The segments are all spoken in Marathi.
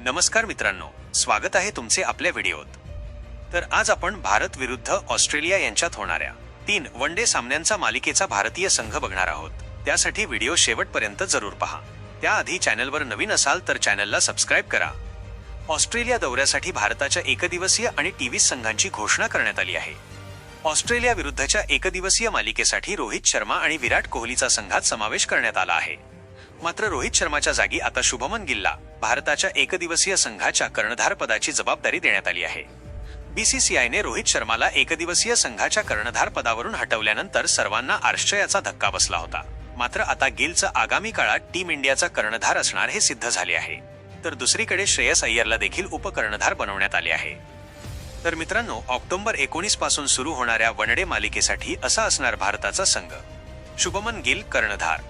नमस्कार मित्रांनो स्वागत आहे तुमचे आपल्या व्हिडिओत. तर आज आपण भारत विरुद्ध ऑस्ट्रेलिया यांच्यात होणाऱ्या तीन वन डे सामन्यांचा मालिकेचा भारतीय संघ बघणार आहोत. त्यासाठी व्हिडिओ शेवटपर्यंत जरूर पहा. त्याआधी चॅनलवर नवीन असाल तर चॅनलला सबस्क्राईब करा. ऑस्ट्रेलिया दौऱ्यासाठी भारताच्या एकदिवसीय आणि टीव्ही संघांची घोषणा करण्यात आली आहे. ऑस्ट्रेलिया विरुद्धच्या एकदिवसीय मालिकेसाठी रोहित शर्मा आणि विराट कोहलीचा संघात समावेश करण्यात आला आहे. मात्र रोहित शर्माच्या जागी आता शुभमन गिलला भारताच्या एकदिवसीय संघाच्या कर्णधारपदाची जबाबदारी देण्यात आली आहे. बीसीसीआयने रोहित शर्माला एकदिवसीय संघाच्या कर्णधार पदावरून हटवल्यानंतर सर्वांना आश्चर्याचा धक्का बसला होता. मात्र आता गिलचं आगामी काळात टीम इंडियाचा कर्णधार असणार हे सिद्ध झाले आहे. तर दुसरीकडे श्रेयस अय्यरला देखील उपकर्णधार बनवण्यात आले आहे. तर मित्रांनो ऑक्टोबर एकोणीसपासून सुरू होणाऱ्या वनडे मालिकेसाठी असा असणार भारताचा संघ. शुभमन गिल कर्णधार.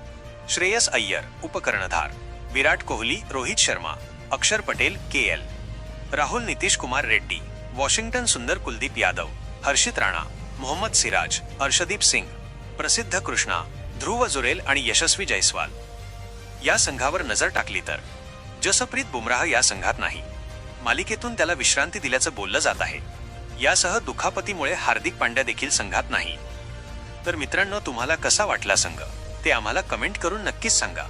श्रेयस अय्यर उपकर्णधार. विराट Kohli Rohit Sharma. Akshar Patel K L. Rahul Nitish Kumar Reddy. Washington Sundar Kuldeep Yadav. हर्षित राणा. मोहम्मद सिराज अर्षदीप सिंग. प्रसिद्ध कृष्णा. ध्रुव जुरेल आणि यशस्वी जयस्वाल या संघावर नजर टाकली तर. जसप्रीत बुमराह या संघात नाही. मालिकेतून त्याला विश्रांती दिल्याचं बोललं जात आहे. यासह दुखापतीमुळे हार्दिक पांड्या देखील संघात नाही. तर मित्रांनो तुम्हाला कसा वाटला संघ? ते आम्हाला कमेंट करून नक्कीच सांगा.